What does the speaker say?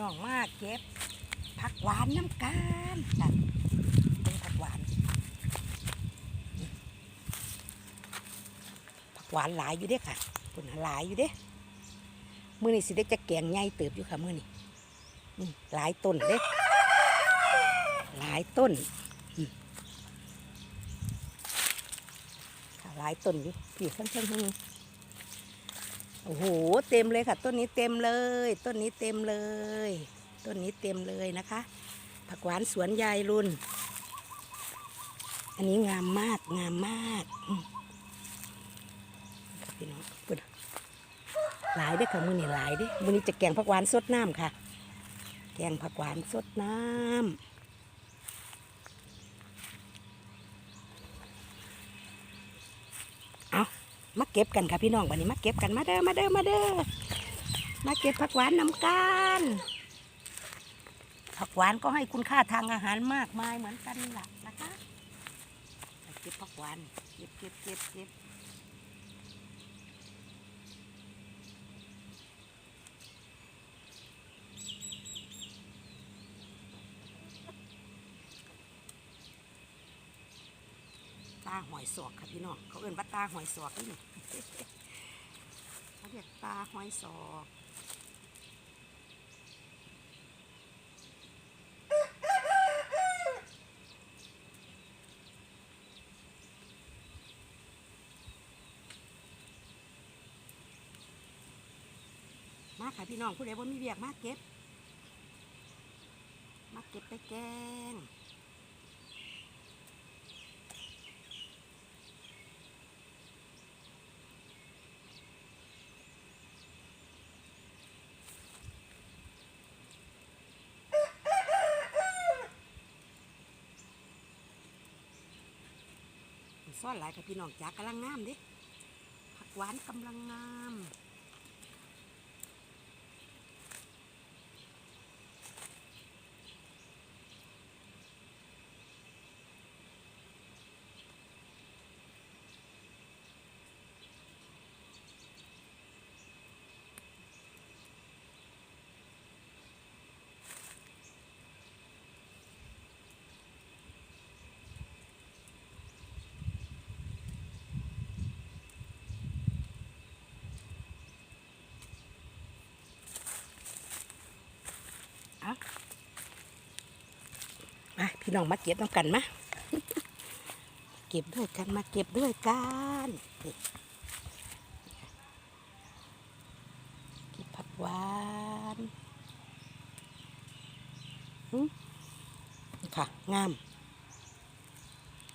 น้องมากเก็บผักหวานน้ำกันจ้ะเป็นผักหวานผักหวานหลายอยู่เด้ค่ะคุณหลายอยู่เด้มือนี่สิได้จะแกงใหญ่เติบอยู่ค่ะมือนี่นี่หลายต้นเด้หลายต้นหลายต้นอยู่พี่เพิ่งเพิ่งเพิ่ง โอ้โห เต็มเลยค่ะ ต้นนี้เต็มเลย ต้นนี้เต็มเลย ต้นนี้เต็มเลยนะคะ ผักหวานสวนยายรุ่น อันนี้งามมาก งามมากพี่น้องปุ่นหลายด้อค่ะมือนี่หลายด้อมือนี้จะแกงผักหวานสดน้ำค่ะ แกงผักหวานสดน้ำเอา มาเก็บกันค่ะพี่น้องวันนี้มาเก็บกันมาเด้อมาเด้อมาเด้อมาเก็บผักหวานน้ำกันผักหวานก็ให้คุณค่าทางอาหารมากมายเหมือนกันล่ะนะคะเก็บผักหวานเก็บเก็บเก็บเก็บ ตาหอยสอกค่ะพี่น้องเขาเอิ้นว่าตาหอยสอกนี่เขาเรียกตาหอยสอกมาค่ะพี่น้องผู้ใดว่ามีเวียกมาเก็บ มาเก็บไปแกง ซ่อนหลายกับพี่น้องจากกำลังงามดิผักหวานกำลังงาม มาพี่น้องมาเก็บน้ำกันมาเก็บด้วยกันมาเก็บด้วยกันเก็บผักหวานค่ะงาม